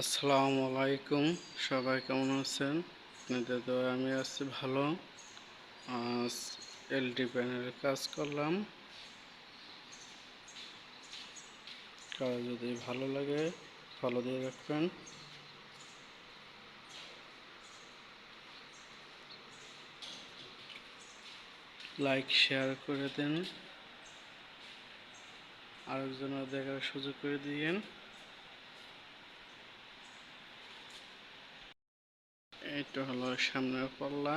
আসসালামু আলাইকুম। সবাই কেমন আছেন? আপনাদের তো আমি আছি ভালো। এলডি প্যানেলের কাজ করলাম। কাজ যদি ভালো লাগে ফলো দিয়ে রাখবেন। লাইক শেয়ার করে দেন। আরেকজনের দেখার সুযোগ করে দিয়েন। এইটা হলো সামনের পাল্লা